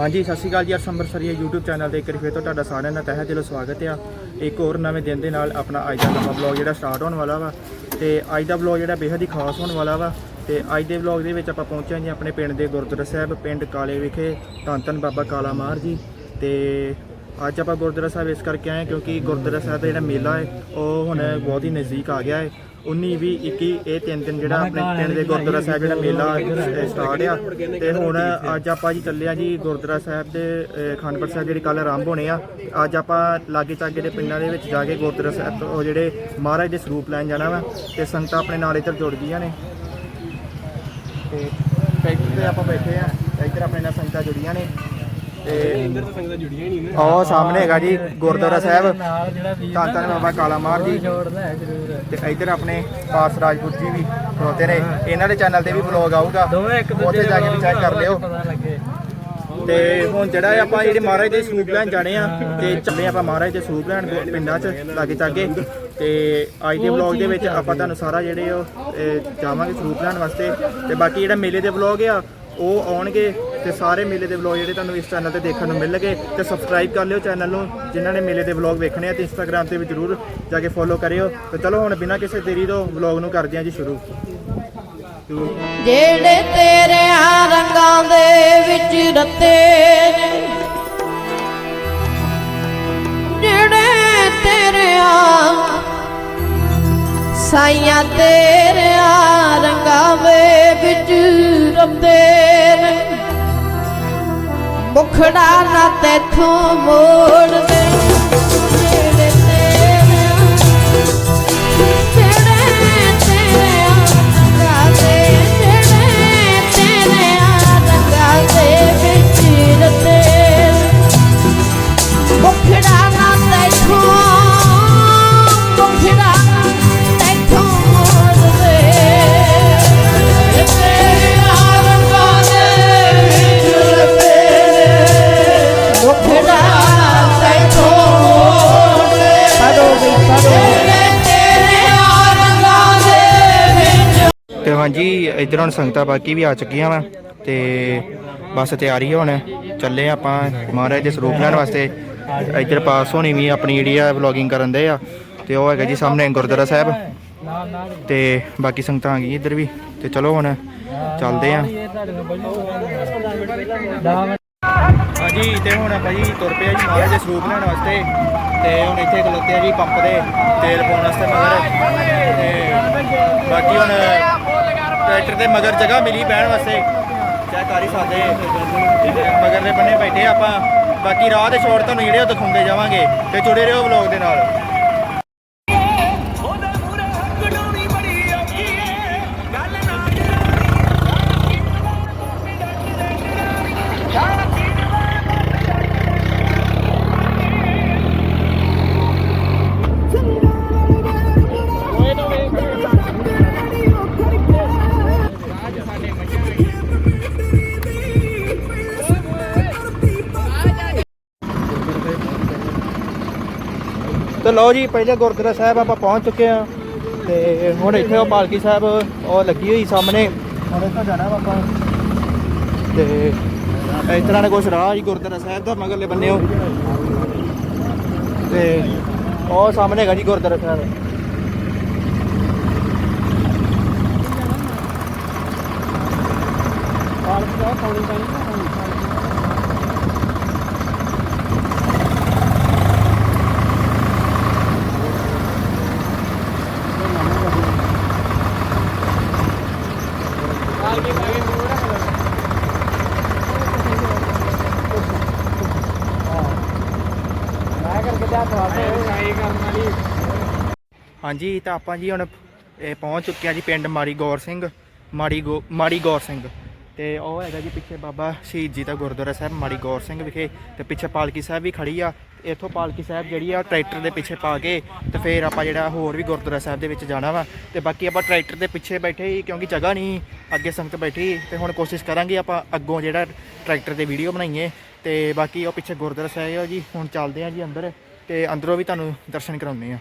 ਹਾਂਜੀ, ਸਤਿ ਸ਼੍ਰੀ ਅਕਾਲ ਜੀ ਅਰਸ਼ ਅੰਮ੍ਰਿਤਸਰੀਆ YouTube ਚੈਨਲ ਤੇ ਇੱਕ ਵਾਰੀ ਫਿਰ ਤੋਂ ਤੁਹਾਡਾ ਸਾਰਿਆਂ ਦਾ ਤਹਿ ਦਿਲੋਂ ਸਵਾਗਤ ਆ। ਇੱਕ ਹੋਰ ਨਵੇਂ ਦਿਨ ਦੇ ਨਾਲ ਆਪਣਾ ਅੱਜ ਦਾ ਨਵਾਂ ਵਲੌਗ ਜਿਹੜਾ ਸਟਾਰਟ ਹੋਣ ਵਾਲਾ ਵਾ ਤੇ ਅੱਜ ਦਾ ਵਲੌਗ ਜਿਹੜਾ ਬੇਹੱਦ ਹੀ ਖਾਸ ਹੋਣ ਵਾਲਾ ਵਾ ਤੇ ਅੱਜ ਦੇ ਵਲੌਗ ਦੇ ਵਿੱਚ ਆਪਾਂ ਪਹੁੰਚੇ ਹਾਂ ਜੀ ਆਪਣੇ ਪਿੰਡ ਦੇ ਗੁਰਦੁਆਰਾ ਸਾਹਿਬ, ਪਿੰਡ ਕਾਲੇ ਵਿਖੇ, ਧੰਨ ਧੰਨ ਬਾਬਾ ਕਾਲਾ ਮਾਰ ਜੀ ਤੇ ਅੱਜ ਆਪਾਂ ਗੁਰਦੁਆਰਾ ਸਾਹਿਬ ਇਸ ਕਰਕੇ ਆਏ ਕਿਉਂਕਿ ਗੁਰਦੁਆਰਾ ਸਾਹਿਬ ਦਾ ਜਿਹੜਾ ਮੇਲਾ ਹੈ, ਉਹ ਹੁਣ ਬਹੁਤ ਹੀ ਨਜ਼ਦੀਕ ਆ ਗਿਆ ਹੈ। 19 20 21 ਇਹ ਤਿੰਨ ਦਿਨ ਜਿਹੜਾ ਆਪਣੇ ਪਿੰਡ ਦੇ ਗੁਰਦੁਆਰਾ ਸਾਹਿਬ ਜਿਹੜਾ ਮੇਲਾ ਸਟਾਰਟ ਆ। ਤੇ ਹੁਣ ਅੱਜ ਆਪਾਂ ਜੀ ਚੱਲੇ ਆ ਜੀ ਗੁਰਦੁਆਰਾ ਸਾਹਿਬ ਦੇ ਅਹ, ਸਾਹਿਬ ਜਿਹੜੀ ਕੱਲ ਆਰੰਭ ਹੋਣੇ ਆ। ਅੱਜ ਆਪਾਂ ਲਾਗੇ ਚਾਗੇ ਦੇ ਪਿੰਡਾਂ ਦੇ ਵਿੱਚ ਜਾ ਕੇ ਗੁਰਦੁਆਰਾ ਸਾਹਿਬ ਤੋਂ ਉਹ ਜਿਹੜੇ ਮਹਾਰਾਜ ਦੇ ਸਰੂਪ ਲੈਣ ਜਾਣਾ ਵਾ ਤੇ ਸੰਗਤਾਂ ਆਪਣੇ ਨਾਲ ਇੱਧਰ ਜੁੜ ਗਈਆਂ ਨੇ। ਤੇ ਟਰੈਕਟਰ ਤੇ ਆਪਾਂ ਬੈਠੇ ਆ ਇੱਧਰ ਆਪਣੇ ਨਾਲ ਸੰਗਤਾਂ ਜੁੜੀਆਂ ਨੇ। ਤੇ ਉਹ ਸਾਹਮਣੇ ਹੈਗਾ ਜੀ ਗੁਰਦੁਆਰਾ ਸਾਹਿਬ। ਧੰਨ ਧੰਨ ਬਾਬਾ ਕਾਲਾ ਮਾਰ ਜੀ। ਤੇ ਇੱਧਰ ਆਪਣੇ ਪਾਸ ਰਾਜਪੂਤ ਜੀ ਵੀ ਖਲੋਤੇ ਨੇ। ਇਹਨਾਂ ਦੇ ਚੈਨਲ ਤੇ ਵੀ ਵਲੌਗ ਆਊਗਾ। ਉੱਥੇ ਜਾ ਕੇ ਚੈੱਕ ਕਰ ਲਿਓ। ਤੇ ਹੁਣ ਜਿਹੜਾ ਆਪਾਂ ਜਿਹੜੇ ਮਹਾਰਾਜ ਦੇ ਸਰੂਪ ਲੈਣ ਜਾਣੇ ਆ ਤੇ ਚੱਲੇ ਆਪਾਂ ਮਹਾਰਾਜ ਦੇ ਸਰੂਪ ਲੈਣ ਪਿੰਡਾਂ 'ਚ ਲਾਗੇ ਚਾਗੇ। ਤੇ ਅੱਜ ਦੇ ਵਲੌਗ ਦੇ ਵਿੱਚ ਆਪਾਂ ਤੁਹਾਨੂੰ ਸਾਰਾ ਜਿਹੜੇ ਉਹ ਜਾਵਾਂਗੇ ਸਰੂਪ ਲੈਣ ਵਾਸਤੇ। ਤੇ ਬਾਕੀ ਜਿਹੜਾ ਮੇਲੇ ਦੇ ਵਲੌਗ ਆ ਉਹ ਆਉਣਗੇ ਤੇ ਸਾਰੇ ਮੇਲੇ ਦੇ ਵਲੌਗ ਜਿਹੜੇ ਤੁਹਾਨੂੰ ਇਸ ਚੈਨਲ ਤੇ ਦੇਖਣ ਨੂੰ ਮਿਲਣਗੇ ਤੇ ਸਬਸਕ੍ਰਾਈਬ ਕਰ ਲਿਓ ਚੈਨਲ ਨੂੰ, ਜਿਨ੍ਹਾਂ ਨੇ ਮੇਲੇ ਦੇ ਵਲੌਗ ਵੇਖਣੇ ਆ ਤੇ ਇੰਸਟਾਗ੍ਰam ਤੇ ਵੀ ਜਰੂਰ ਜਾ ਕੇ ਫੋਲੋ ਕਰਿਓ। ਤੇ ਚਲੋ ਹੁਣ ਬਿਨਾਂ ਕਿਸੇ ਦੇਰੀ ਤੋਂ ਵਲੌਗ ਨੂੰ ਕਰਦੇ ਹਾਂ ਜੀ ਸ਼ੁਰੂ। ਜਿਹੜੇ ਤੇਰੇ ਰੰਗਾਂ ਦੇ ਵਿੱਚ ਰੱਤੇ ਨੇ, ਜਿਹੜੇ ਤੇਰੇ ਸਾਈਆਂ ਤੇਰੇ ਰੰਗਾਂ ਵਿੱਚ ਰੱਤੇ ਨੇ ਰੰਗਾਂ ਦੇ ਵਿੱਚ ਰਤੇ ਮੁਖੜਾ ਨਾ ਤੈਥੋਂ ਹਾਂਜੀ, ਇਧਰ ਹੁਣ ਸੰਗਤਾਂ ਬਾਕੀ ਵੀ ਆ ਚੁੱਕੀਆਂ ਵਾ ਤੇ ਬਸ ਤਿਆਰੀ ਆ ਹੁਣ। ਚੱਲੇ ਆ ਆਪਾਂ ਮਹਾਰਾਜ ਦੇ ਸਰੂਪ ਲੈਣ ਵਾਸਤੇ। ਇਧਰ ਪਾਸ ਹੋਣੀ ਵੀ ਆਪਣੀ ਜਿਹੜੀ ਆ ਵਲੌਗਿੰਗ ਕਰਨ ਦੇ ਆ ਤੇ ਉਹ ਹੈਗਾ ਜੀ ਸਾਹਮਣੇ ਗੁਰਦੁਆਰਾ ਸਾਹਿਬ। ਨਾਲ ਤੇ ਬਾਕੀ ਸੰਗਤਾਂ ਆ ਗਈ ਇੱਧਰ ਵੀ ਤੇ ਚਲੋ ਹੁਣ ਚੱਲਦੇ ਆ। ਹਾਂਜੀ, ਤੇ ਹੁਣ ਆਪਾਂ ਤੁਰ ਪਏ ਜੀ ਮਹਾਰਾਜ ਦੇ ਸਰੂਪ ਲੈਣ ਵਾਸਤੇ। ਤੇ ਹੁਣ ਇੱਥੇ ਖਲੋਤੇ ਆ ਜੀ ਪੰਪ ਦੇ ਤੇਲ ਪਾਉਣ ਵਾਸਤੇ ਮਗਰ। ਤੇ ਬਾਕੀ ਹੁਣ ਟਰੈਕਟਰ ਦੇ ਮਗਰ ਜਗ੍ਹਾ ਮਿਲੀ ਬਹਿਣ ਵਾਸਤੇ। ਚੈੱਕ ਕਰ ਹੀ ਸਕਦੇ ਮਗਰ ਦੇ ਬੰਨੇ ਬੈਠੇ ਆ ਆਪਾਂ। ਬਾਕੀ ਰਾਹ ਦੇ ਸ਼ੋਰ ਤੁਹਾਨੂੰ ਜਿਹੜੇ ਉਹ ਦਿਖਾਉਂਦੇ ਜਾਵਾਂਗੇ। ਤੇ ਜੁੜੇ ਰਹੋ ਵਲੌਗ ਦੇ ਨਾਲ। ਤੇ ਲਓ ਜੀ, ਪਹਿਲੇ ਗੁਰਦੁਆਰਾ ਸਾਹਿਬ ਆਪਾਂ ਪਹੁੰਚ ਚੁੱਕੇ ਆ ਤੇ ਹੁਣ ਇੱਥੇ ਉਹ ਪਾਲਕੀ ਸਾਹਿਬ, ਉਹ ਲੱਗੀ ਹੋਈ ਸਾਹਮਣੇ। ਹੁਣ ਇੱਥੋਂ ਜਾਣਾ ਆਪਾਂ। ਤੇ ਇਸ ਤਰ੍ਹਾਂ ਦਾ ਕੁਛ ਰਾਹ ਜੀ ਗੁਰਦੁਆਰਾ ਸਾਹਿਬ ਦਾ, ਮਗਰਲੇ ਬੰਨੇ ਉਹ। ਤੇ ਉਹ ਸਾਹਮਣੇ ਹੈਗਾ ਜੀ ਗੁਰਦੁਆਰਾ ਸਾਹਿਬ। ਮੈਂ ਕਰਕੇ ਤੇ ਹੱਥ ਵਾਸਤੇ ਸਾਈ ਕਰਨ ਵਾਲੀ ਹਾਂਜੀ, ਤਾਂ ਆਪਾਂ ਜੀ ਹੁਣ, ਇਹ ਪਹੁੰਚ ਚੁੱਕੇ ਆ ਜੀ ਪਿੰਡ ਮਾੜੀ ਗੌਰ ਸਿੰਘ, ਮਾੜੀ ਗੋ, ਮਾੜੀ ਗੌਰ ਸਿੰਘ। ਤੇ ਉਹ ਹੈਗਾ ਜੀ ਪਿੱਛੇ ਬਾਬਾ ਸ਼ਹੀਦ ਜੀ ਦਾ ਗੁਰਦੁਆਰਾ ਸਾਹਿਬ, ਮਾੜੀ ਗੌਰ ਸਿੰਘ ਵਿਖੇ। ਤੇ ਪਿੱਛੇ ਪਾਲਕੀ ਸਾਹਿਬ ਵੀ ਖੜੀ ਆ। ਇੱਥੋਂ ਪਾਲਕੀ ਸਾਹਿਬ ਜਿਹੜੀ ਆ ਟਰੈਕਟਰ ਦੇ ਪਿੱਛੇ ਪਾ ਕੇ ਤੇ ਫਿਰ ਆਪਾਂ ਜਿਹੜਾ ਹੋਰ ਵੀ ਗੁਰਦੁਆਰਾ ਸਾਹਿਬ ਦੇ ਵਿੱਚ ਜਾਣਾ ਵਾ ਤੇ ਬਾਕੀ ਆਪਾਂ ਟਰੈਕਟਰ ਦੇ ਪਿੱਛੇ ਬੈਠੇ ਹੀ ਕਿਉਂਕਿ ਜਗ੍ਹਾ ਨਹੀਂ, ਅੱਗੇ ਸੰਗਤ ਬੈਠੀ ਤੇ ਹੁਣ ਕੋਸ਼ਿਸ਼ ਕਰਾਂਗੇ ਆਪਾਂ ਅੱਗੋਂ ਜਿਹੜਾ ਟਰੈਕਟਰ ਦੇ ਵੀਡੀਓ ਬਣਾਈਏ ਤੇ ਬਾਕੀ ਉਹ ਪਿੱਛੇ ਗੁਰਦੁਆਰਾ ਸਾਹਿਬ ਆ ਜੀ, ਹੁਣ ਚੱਲਦੇ ਆ ਜੀ ਅੰਦਰ ਤੇ ਅੰਦਰੋਂ ਵੀ ਤੁਹਾਨੂੰ ਦਰਸ਼ਨ ਕਰਾਉਂਦੇ ਆ।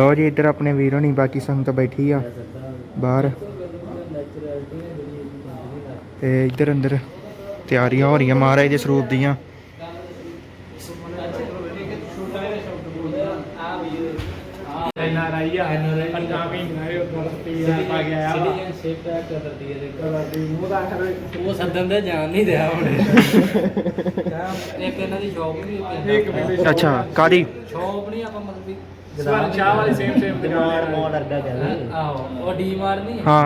ਲੋ ਜੀ ਇੱਧਰ ਆਪਣੇ ਵੀਰ ਹੋਣੀ ਬਾਕੀ ਸੰਗਤ ਬੈਠੀ ਆ। ਬਾਹਰ। ਤੇ ਇੱਧਰ ਅੰਦਰ ਤਿਆਰੀਆਂ ਹੋ ਰਹੀਆਂ ਮਹਾਰਾਜ ਦੇ ਸਰੂਪ ਦੀਆਂ। ਉਹ ਸੱਦਣ ਦੇ ਜਾਣ ਨਹੀਂ ਹੁਣ। ਇੱਕ ਇਹਨਾਂ ਦੀ ਸ਼ੌਪ ਅੱਛਾ ਕਾਦੀ ਸ਼ੌਪ ਨਹੀਂ ਆਪਾਂ ਮਤਲਬ ਵੀ ਸਵਰਨ ਸ਼ਾਹ ਵਾਲੀ ਸੇਮ ਸੇਮ ਦੁਕਾਨ ਆਹੋ ਉਹ ਡੀ ਮਾਰ ਨਹੀਂ ਹਾਂ।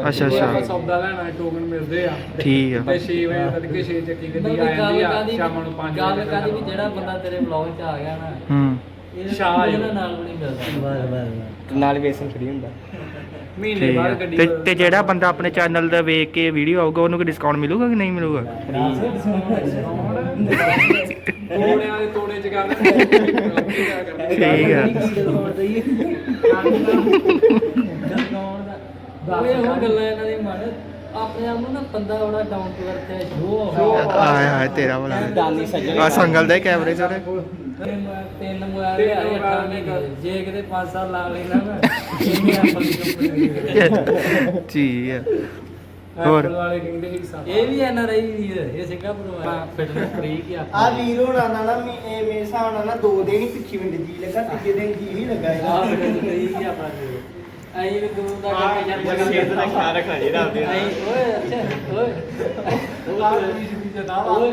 ਅੱਛਾ ਉਹ ਆਪਾਂ ਅੱਛਾ। ਸੌਦਾ ਲੈਣਾ ਟੋਕਨ ਮਿਲਦੇ ਆ। ਠੀਕ ਆ। ਤੇ 6 ਵਜੇ ਤੱਕ 6 ਚੱਕੀ ਗੱਡੀ ਮਤਲਬ ਆ ਵੀ ਜਾਂਦੀ ਗੱਲ ਆ ਕਾਦੀ ਸ਼ਾਮ ਨੂੰ 5 ਗੱਲ ਕਾਦੀ ਵੀ ਜਿਹੜਾ ਬੰਦਾ ਤੇਰੇ ਵਲੌਗ 'ਚ ਆ ਗਿਆ ਨਾ ਹੂੰ। ਇਹਦੇ ਸ਼ਾਹ ਹੈ। ਇਹਨਾਂ ਨਾਲ ਵੀ ਨਹੀਂ ਮਿਲਦਾ। ਨਾਲ ਵੇਸਨ ਫਰੀ ਹੁੰਦਾ। ਮਹੀਨੇ ਠੀਕ ਆ। ਬਾਅਦ ਗੱਡੀ ਤੇ ਤੇ ਜਿਹੜਾ ਬੰਦਾ ਆਪਣੇ ਚੈਨਲ ਦਾ ਵੇਖ ਕੇ ਵੀਡੀਓ ਆਊਗਾ ਉਹਨੂੰ ਕੋਈ ਡਿਸਕਾਊਂਟ ਮਿਲੂਗਾ ਕਿ ਨਹੀਂ ਮਿਲੂਗਾ? ਤੋੜਿਆਂ ਦੇ ਤੋੜੇ ਚ ਗੱਲ ਠੀਕ ਆ। ਉਹ ਇਹੋ ਗੱਲਾਂ ਇਹਨਾਂ ਦੀ ਮਨ ਆਪਣੇ ਆਪ ਨੂੰ ਨਾ ਬੰਦਾ ਬੜਾ ਡਾਊਨ ਟੂ ਅਰਥ ਹੈ ਸ਼ੋ ਆਏ ਹਾਏ ਤੇਰਾ ਸੱਜਣ। ਆ ਸੰਗਲ ਦੇ ਕੈਮਰੇ ਸਾਰੇ ਤਿੰਨ ਮੋਬਾਈਲ ਦੇ ਆਏ ਅਠਾਰਾਂ ਮਹੀਨੇ ਦੇ। ਜੇ ਕਿਤੇ 5 ਸਾਲ ਲਾ ਲੈਣਾ ਨਾ ਇਹਨੇ ਆਪਣੀ ਕੰਪਨੀ ਠੀਕ ਆ ਹੋਰ ਵਾਲੇ ਕਹਿੰਦੇ ਸੀ ਸਾ ਇਹ ਵੀ ਐਨ ਆਰ ਆਈ ਵੀਰ ਇਹ ਸਿੰਗਾਪੁਰ ਵਾਲਾ ਫਿਟਨੈਸ ਫਰੀਕ ਹੀ ਆ ਆਪਾਂ ਵੀਰ ਹੋਣਾ ਨਾਲ ਨਾ ਮੇ- ਇਹ ਮੇਰੇ ਹਿਸਾਬ ਨਾਲ ਨਾ ਦੋ ਦਿਨ ਹੀ ਪਿੱਛੇ ਮਿੰਟ ਜੀ ਲੱਗਾ ਤੀਜੇ ਦਿਨ ਜੀ ਨਹੀਂ ਲੱਗਾ ਆ ਇਹਦਾ ਫਿਟਨੈਸ ਫਰੀਕ ਹੀ ਆਪਾਂ ਆਈ ਵੀ ਦੂਰ ਦਾ ਕਰਕੇ ਜਦ ਦਾ ਰੱਖਣਾ ਚਾਹੀਦਾ ਆਈ ਓਏ ਅੱਛਾ ਓਏ। ਆਹ ਵੀ ਸਿੱਧੀ ਜਦਾ ਓਏ।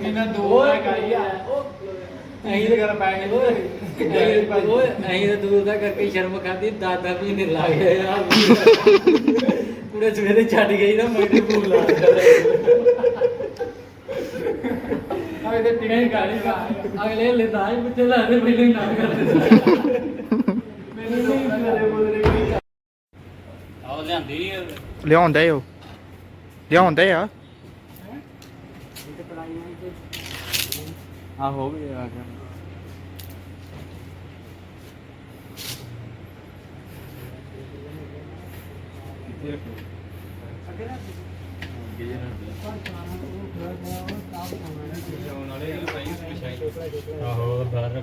ਇਹਨਾਂ ਦੋ ਦਾ ਕਾਈ ਆ ਅਹੀਂ ਕਰ ਪੈ ਗਏ ਓਏ ਓਏ ਅਹੀਂ ਤਾਂ ਦੂਰ ਦਾ ਕਰਕੇ ਸ਼ਰਮ ਖਾਦੀ ਦਾਦਾ ਵੀ ਨਹੀਂ ਲੱਗ ਗਿਆ ਪੂਰੇ ਸਵੇਰੇ ਛੱਡ ਗਈ ਨਾ ਮੈਂ ਫੂਲ ਲਾ ਆ ਇਹਦੇ ਟਿਕਟ ਗਾੜੀ ਦਾ ਅਗਲੇ ਲੈਂਦਾ ਹੀ ਪਿੱਛੇ ਲਾ ਦੇ ਪਹਿਲੇ ਹੀ ਨਾ ਕਰ ਦੇ ਮੈਨੂੰ ਨਹੀਂ ਬਦਲੇ ਬਦਲੇ ਆਹ ਲਿਆਂਦੀ ਨਹੀਂ ਲਿਆਉਂਦੇ ਹੋ ਲਿਆਉਂਦੇ ਆ। ਆ ਹੋ ਗਿਆ ਆ ਗਿਆ। ਆਹੋ ਘਰ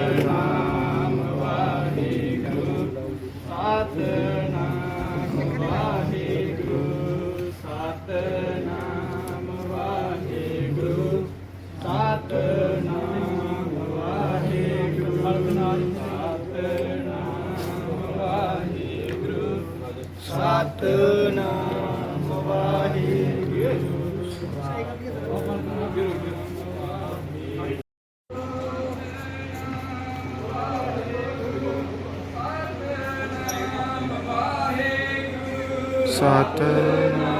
Satan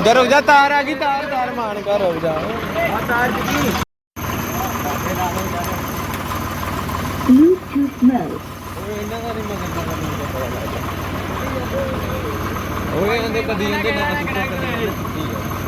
ਉਧਰ ਰੁਕ ਜਾ, ਤਾਰ ਆ ਗਈ, ਤਾਰ ਤਾਰ ਮਾਨ ਕਰ ਰੁਕ ਜਾ। ਆ ਤਾਰ ਜੀ ਬਲੂਟੂਥ ਮੋਡ ਉਹ ਇਹਨਾਂ ਦਾ ਨਹੀਂ ਮਗਰ ਦਾ ਨਹੀਂ ਪਤਾ ਲੱਗਦਾ ਉਹ ਇਹਨਾਂ ਦੇ ਕਦੀ ਇਹਨਾਂ ਦੇ ਨਾ ਸੁੱਤੀ ਹੈ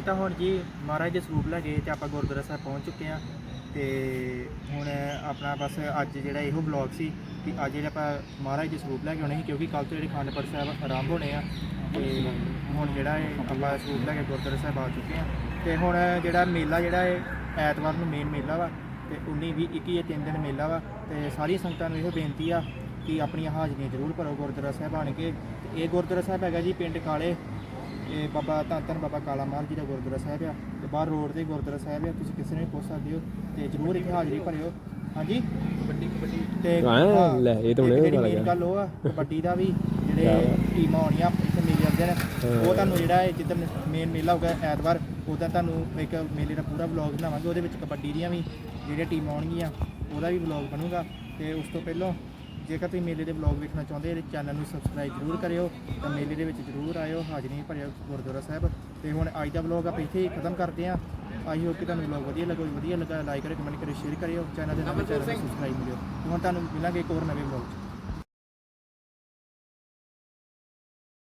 ਹਾਂਜੀ ਤਾਂ ਹੁਣ ਜੀ ਮਹਾਰਾਜ ਦੇ ਸਰੂਪ ਲੈ ਗਏ ਤੇ ਆਪਾਂ ਗੁਰਦੁਆਰਾ ਸਾਹਿਬ ਪਹੁੰਚ ਚੁੱਕੇ ਆ ਤੇ ਹੁਣ ਆਪਣਾ ਬਸ ਅੱਜ ਜਿਹੜਾ ਇਹੋ ਬਲੌਗ ਸੀ ਕਿ ਅੱਜ ਜਿਹੜਾ ਆਪਾਂ ਮਹਾਰਾਜ ਦੇ ਸਰੂਪ ਲੈ ਕੇ ਆਉਣੇ ਸੀ, ਕਿਉਂਕਿ ਕੱਲ ਤੋਂ ਜਿਹੜੇ ਖੰਡਪੜ ਸਾਹਿਬ ਆਰੰਭ ਹੋਣੇ ਆ ਤੇ ਹੁਣ ਜਿਹੜਾ ਇਹ ਆਪਾਂ ਸਰੂਪ ਲੈ ਕੇ ਗੁਰਦੁਆਰਾ ਸਾਹਿਬ ਆ ਚੁੱਕੇ ਆ ਤੇ ਹੁਣ ਜਿਹੜਾ ਮੇਲਾ ਜਿਹੜਾ ਹੈ ਐਤਵਾਰ ਨੂੰ ਮੇਨ ਮੇਲਾ ਵਾ ਤੇ 19 20 21 ਇਹ ਤਿੰਨ ਦਿਨ ਮੇਲਾ ਵਾ ਤੇ ਸਾਰੀਆਂ ਸੰਗਤਾਂ ਨੂੰ ਇਹੋ ਬੇਨਤੀ ਆ ਕਿ ਆਪਣੀਆਂ ਹਾਜ਼ਰੀਆਂ ਜ਼ਰੂਰ ਭਰੋ ਗੁਰਦੁਆਰਾ ਸਾਹਿਬ ਆਣ ਕੇ। ਤੇ ਇਹ ਗੁਰਦੁਆਰਾ ਸਾਹਿਬ ਹੈਗਾ ਜੀ ਪਿੰਡ ਕਾਲੇ ਇਹ ਬਾਬਾ ਧੰਨ ਧੰਨ ਬਾਬਾ ਕਾਲਾ ਮਾਲ ਜੀ ਦਾ ਗੁਰਦੁਆਰਾ ਸਾਹਿਬ ਆ ਤੇ ਬਾਹਰ ਰੋਡ ਤੇ ਗੁਰਦੁਆਰਾ ਸਾਹਿਬ ਆ ਤੁਸੀਂ ਕਿਸੇ ਨੂੰ ਵੀ ਪੁੱਛ ਸਕਦੇ ਹੋ ਤੇ ਜ਼ਰੂਰ ਇੱਥੇ ਹਾਜ਼ਰੀ ਭਰਿਓ। ਹਾਂਜੀ? ਕਬੱਡੀ ਕਬੱਡੀ। ਤੇ ਹਾਂ, ਲੈ, ਇਹ ਤਾਂ ਹੁਣੇ ਪਤਾ ਲੱਗਾ। ਗੱਲ ਉਹ ਆ ਕਬੱਡੀ ਦਾ ਵੀ ਜਿਹੜੇ ਟੀਮਾਂ ਆਉਣੀਆਂ ਇੱਥੇ ਮੇਲੇ ਆਉਂਦੇ ਨੇ ਉਹ ਤੁਹਾਨੂੰ ਜਿਹੜਾ ਇਹ ਜਿੱਦਣ ਮੇਨ ਮੇਲਾ ਹੋਊਗਾ ਐਤਵਾਰ ਉਹਦਾ ਤੁਹਾਨੂੰ ਇੱਕ ਮੇਲੇ ਦਾ ਪੂਰਾ ਵਲੌਗ ਬਣਾਵਾਂਗੇ ਉਹਦੇ ਵਿੱਚ ਕਬੱਡੀ ਦੀਆਂ ਵੀ ਜਿਹੜੀਆਂ ਟੀਮਾਂ ਆਉਣਗੀਆਂ ਉਹਦਾ ਵੀ ਵਲੌਗ ਬਣੂਗਾ ਤੇ ਉਸ ਤੋਂ ਪਹਿਲਾਂ ਜੇਕਰ ਤੁਸੀਂ ਮੇਲੇ ਦੇ ਵਲੌਗ ਵੇਖਣਾ ਚਾਹੁੰਦੇ ਹੋ ਚੈਨਲ ਨੂੰ ਸਬਸਕ੍ਰਾਈਬ ਜ਼ਰੂਰ ਕਰਿਓ ਤਾਂ ਮੇਲੇ ਦੇ ਵਿੱਚ ਜ਼ਰੂਰ ਆਇਓ, ਹਾਜ਼ਰੀ ਭਰਿਓ ਗੁਰਦੁਆਰਾ ਸਾਹਿਬ। ਤੇ ਹੁਣ ਅੱਜ ਦਾ ਵਲੌਗ ਆਪਾਂ ਇੱਥੇ ਹੀ ਖਤਮ ਕਰਦੇ ਹਾਂ। ਆਈ ਹੋਪ ਕਿ ਤੁਹਾਨੂੰ ਵਲੌਗ ਵਧੀਆ ਲੱਗਾ ਹੋਵੇ। ਵਧੀਆ ਲੱਗਾ ਲਾਈਕ ਕਰਿਓ ਕਮੈਂਟ ਕਰਿਓ ਸ਼ੇਅਰ ਕਰਿਓ। ਚੈਨਲ ਦੇ ਨਾਲ ਚੈਨਲ ਨੂੰ ਸਬਸਕ੍ਰਾਈਬ ਕਰਿਓ ਹੁਣ ਤੁਹਾਨੂੰ ਮਿਲਾਂਗੇ ਇੱਕ ਹੋਰ ਨਵੇਂ ਵਲੌਗ 'ਚ।